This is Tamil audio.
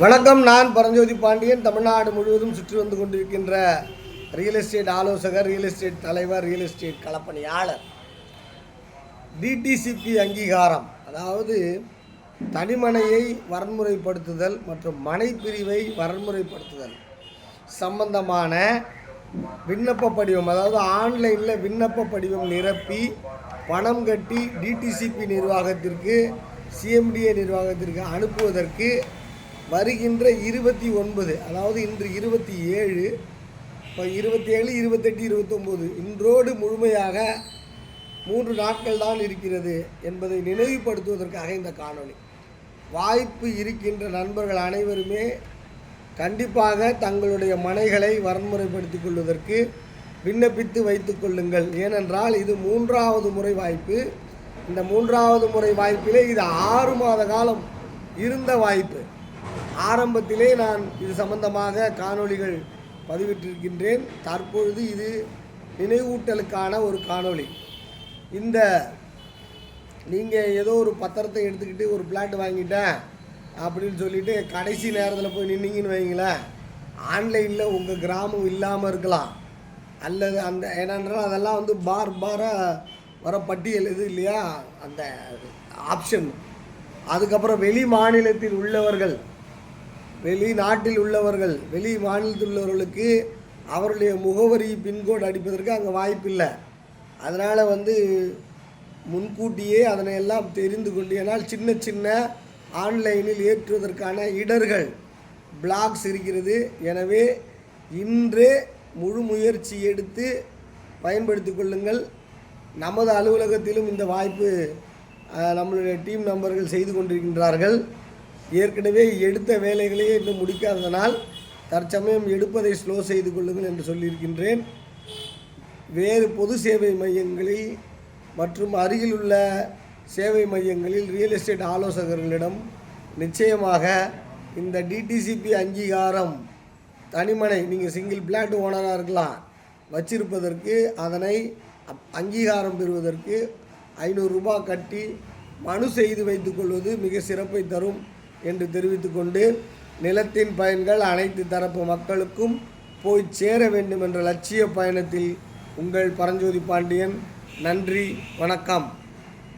வணக்கம் நான் பரஞ்சோதி பாண்டியன். தமிழ்நாடு முழுவதும் சுற்றி வந்து கொண்டிருக்கின்ற ரியல் எஸ்டேட் ஆலோசகர் ரியல் எஸ்டேட் தலைவர் ரியல் எஸ்டேட் களப்பணியாளர். டிடிசிபி அங்கீகாரம் அதாவது தனிமனையை வரன்முறைப்படுத்துதல் மற்றும் மனை பிரிவை வரன்முறைப்படுத்துதல் சம்பந்தமான விண்ணப்ப படிவம் அதாவது ஆன்லைனில் விண்ணப்ப படிவம் நிரப்பி பணம் கட்டி டிடிசிபி நிர்வாகத்திற்கு சிஎம்டிஏ நிர்வாகத்திற்கு அனுப்புவதற்கு வருகின்ற இருபத்தி ஒன்பது அதாவது இன்று இருபத்தி ஏழு இப்போ இருபத்தி ஏழு இருபத்தெட்டு இருபத்தொம்போது இன்றோடு முழுமையாக மூன்று நாட்கள் தான் இருக்கிறது என்பதை நினைவுபடுத்துவதற்காக இந்த காணொளி. வாய்ப்பு இருக்கின்ற நண்பர்கள் அனைவருமே கண்டிப்பாக தங்களுடைய மனைகளை வரன்முறைப்படுத்திக் கொள்வதற்கு விண்ணப்பித்து வைத்து கொள்ளுங்கள். ஏனென்றால் இது மூன்றாவது முறை வாய்ப்பு. இந்த மூன்றாவது முறை வாய்ப்பிலே இது ஆறு மாத காலம் இருந்த வாய்ப்பு. ஆரம்பத்திலே நான் இது சம்பந்தமாக காணொளிகள் பதிவிட்டிருக்கின்றேன். தற்பொழுது இது நினைவூட்டலுக்கான ஒரு காணொளி. இந்த நீங்கள் ஏதோ ஒரு பத்திரத்தை எடுத்துக்கிட்டு ஒரு பிளாட் வாங்கிட்டேன் அப்படின்னு சொல்லிட்டு கடைசி நேரத்தில் போய் நின்னீங்கன்னு வைங்களேன். ஆன்லைனில் உங்கள் கிராமம் இல்லாமல் இருக்கலாம். அல்லது அந்த ஏனென்றால் அதெல்லாம் வந்து பார் பாராக வர பட்டியல் இது இல்லையா? அந்த ஆப்ஷன் அதுக்கப்புறம் வெளி மாநிலத்தில் உள்ளவர்கள் வெளிநாட்டில் உள்ளவர்கள் வெளி மாநிலத்தில் உள்ளவர்களுக்கு அவருடைய முகவரி பின்கோடு அடிப்பதற்கு அங்கே வாய்ப்பில்லை அதனால் வந்து முன்கூட்டியே அதனை எல்லாம் தெரிந்து கொண்டு ஏன்னால் சின்ன சின்ன ஆன்லைனில் ஏற்றுவதற்கான இடர்கள் பிளாக்ஸ் இருக்கிறது. எனவே இன்றே முழு முயற்சி எடுத்து பயன்படுத்தி கொள்ளுங்கள். நமது அலுவலகத்திலும் இந்த வாய்ப்பு நம்மளுடைய டீம் நம்பர்கள் செய்து கொண்டிருக்கின்றார்கள். ஏற்கனவே எடுத்த வேலைகளையே இன்னும் முடிக்காததனால் தற்சமயம் எடுப்பதை ஸ்லோ செய்து கொள்ளுங்கள் என்று சொல்லியிருக்கின்றேன். வேறு பொது சேவை மையங்களில் மற்றும் அருகிலுள்ள சேவை மையங்களில் ரியல் எஸ்டேட் ஆலோசகர்களிடம் நிச்சயமாக இந்த டிடிசிபி அங்கீகாரம் தனிமனை நீங்கள் சிங்கிள் பிளாட் ஓனராக இருக்கலாம் வச்சிருப்பதற்கு அதனை அப்- அங்கீகாரம் பெறுவதற்கு ஐநூறுரூபா கட்டி மனு செய்து வைத்துக்கொள்வது மிக சிறப்பை தரும். என்று தெரிவித்துக்கொண்டு நிலத்தின் பயன்கள் அனைத்து தரப்பு மக்களுக்கும் போய் சேர வேண்டும் என்ற லட்சிய பயணத்தில் உங்கள் பரஞ்சோதி பாண்டியன். நன்றி வணக்கம்.